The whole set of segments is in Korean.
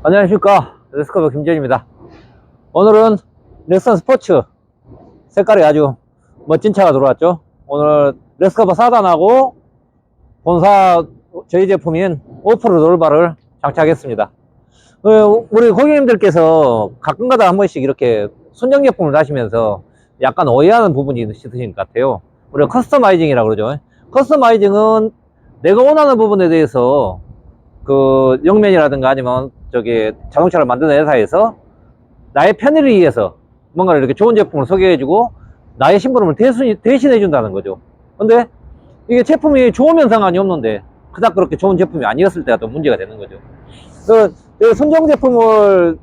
안녕하십니까. 레스커버 김재현입니다. 오늘은 넥선 스포츠. 색깔이 아주 멋진 차가 들어왔죠. 오늘 레스커버 4단하고 본사 저희 제품인 오프로드 돌바를 장착했습니다. 어, 우리 고객님들께서 가끔가다 한 번씩 이렇게 순정 제품을 다시면서 약간 오해하는 부분이 있으신 것 같아요. 우리가 커스터마이징이라고 그러죠. 커스터마이징은 내가 원하는 부분에 대해서 그 영면이라든가 아니면 저기 자동차를 만드는 회사에서 나의 편의를 위해서 뭔가를 이렇게 좋은 제품을 소개해주고 나의 심부름을 대신, 대신 해준다는 거죠. 근데 이게 제품이 좋으면 상관이 없는데 그닥 그렇게 좋은 제품이 아니었을 때가 또 문제가 되는 거죠. 그, 그 선정 제품을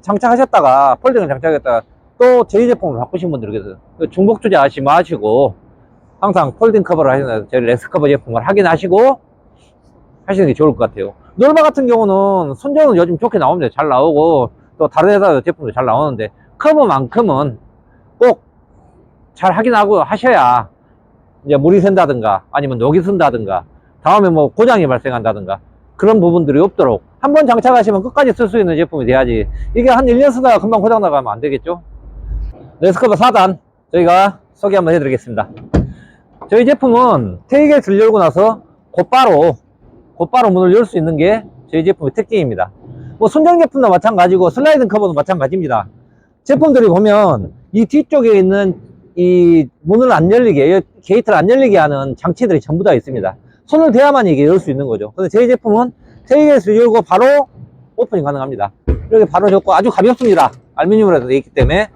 장착하셨다가 폴딩을 장착했다가 또 저희 제품을 바꾸신 분들이 계세요. 그 중복 투자하지 마시고 항상 폴딩 커버를 하시는 저희 레스 커버 제품을 확인하시고 하시는 게 좋을 것 같아요. 놀바 같은 경우는 손정은 요즘 좋게 나옵니다. 잘 나오고 또 다른 회사 제품도 잘 나오는데 커버만큼은 꼭 잘 확인하고 하셔야 이제 물이 샌다든가 아니면 녹이 쓴다든가 다음에 뭐 고장이 발생한다든가 그런 부분들이 없도록 한 번 장착하시면 끝까지 쓸 수 있는 제품이 돼야지 이게 한 1년 쓰다가 금방 고장 나가면 안 되겠죠 레스커버 4단 저희가 소개 한번 해드리겠습니다 저희 제품은 테이게이트를 열고 나서 곧바로 곧바로 문을 열 수 있는 게 저희 제품의 특징입니다. 뭐 순정 제품도 마찬가지고 슬라이딩 커버도 마찬가지입니다. 제품들이 보면 이 뒤쪽에 있는 이 문을 안 열리게, 이 게이트를 안 열리게 하는 장치들이 전부 다 있습니다. 손을 대야만 이게 열 수 있는 거죠. 근데 저희 제품은 테이게이트를 열고 바로 오픈이 가능합니다. 이렇게 바로 졌고 아주 가볍습니다. 알루미늄으로 되어 있기 때문에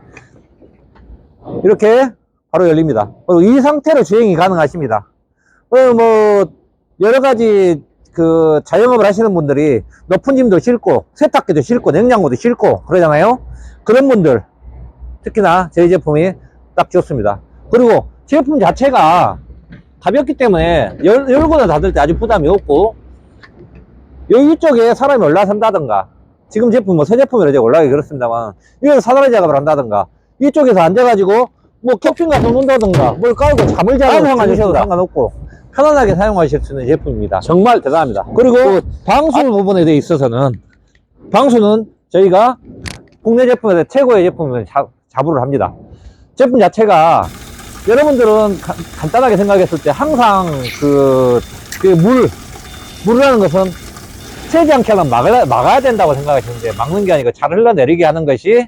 이렇게 바로 열립니다. 그리고 이 상태로 주행이 가능하십니다. 어, 뭐 여러 가지 그 자영업을 하시는 분들이 높은 짐도 싣고 세탁기도 싣고 냉장고도 싣고 그러잖아요. 그런 분들 특히나 저희 제품이 딱 좋습니다. 그리고 제품 자체가 가볍기 때문에 열, 열고나 닫을 때 아주 부담이 없고 여기 쪽에 사람이 올라선다든가 지금 제품 뭐 새 제품이라 이제 올라가기 그렇습니다만 여기서 사다리 작업을 한다든가 이쪽에서 앉아가지고 뭐 캠핑 가서 논다든가 뭘 깔고 잠을 자고 상관없어도 상관없고 편안하게 사용하실 수 있는 제품입니다. 정말 대단합니다. 그리고 방수 부분에 대해 있어서는 방수는 저희가 국내 제품에서 최고의 제품을 자, 자부를 합니다. 제품 자체가 여러분들은 가- 간단하게 생각했을 때 항상 그, 그 물, 물이라는 것은 새지 않게 하면 막아야, 막아야 된다고 생각하시는데 막는 게 아니고 잘 흘러내리게 하는 것이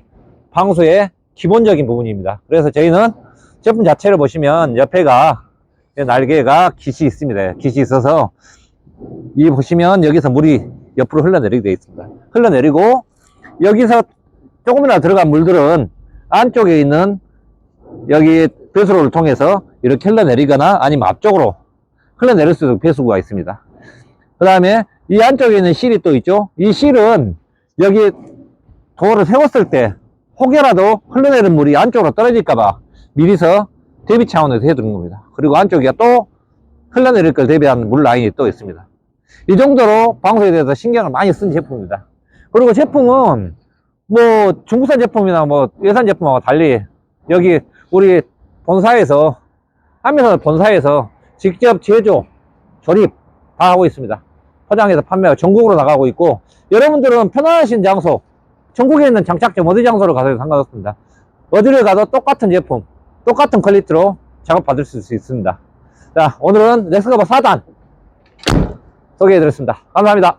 방수의 기본적인 부분입니다. 그래서 저희는 제품 자체를 보시면 옆에가 날개가 깃이 있습니다. 깃이 있어서 이 보시면 여기서 물이 옆으로 흘러내리게 되어 있습니다. 흘러내리고 여기서 조금이나 들어간 물들은 안쪽에 있는 여기 배수로를 통해서 이렇게 흘러내리거나 아니면 앞쪽으로 흘러내릴 수 있는 배수구가 있습니다. 그 다음에 이 안쪽에 있는 실이 또 있죠. 이 실은 여기 도어를 세웠을 때 혹여라도 흘러내린 물이 안쪽으로 떨어질까봐 미리서 대비 차원에서 해두는 겁니다. 그리고 안쪽에 또 흘러내릴 걸 대비하는 물 라인이 또 있습니다. 이 정도로 방수에 대해서 신경을 많이 쓴 제품입니다. 그리고 제품은 뭐 중국산 제품이나 뭐 예산 제품하고 달리 여기 우리 본사에서 하면서 본사에서 직접 제조, 조립 다 하고 있습니다. 포장해서 판매하고 전국으로 나가고 있고 여러분들은 편안하신 장소 전국에 있는 장착점 어디 장소로 가도 상관없습니다. 어디를 가도 똑같은 제품, 똑같은 퀄리티로 작업 받을 수 있습니다. 자 오늘은 넥스커버 4단 소개해드렸습니다. 감사합니다.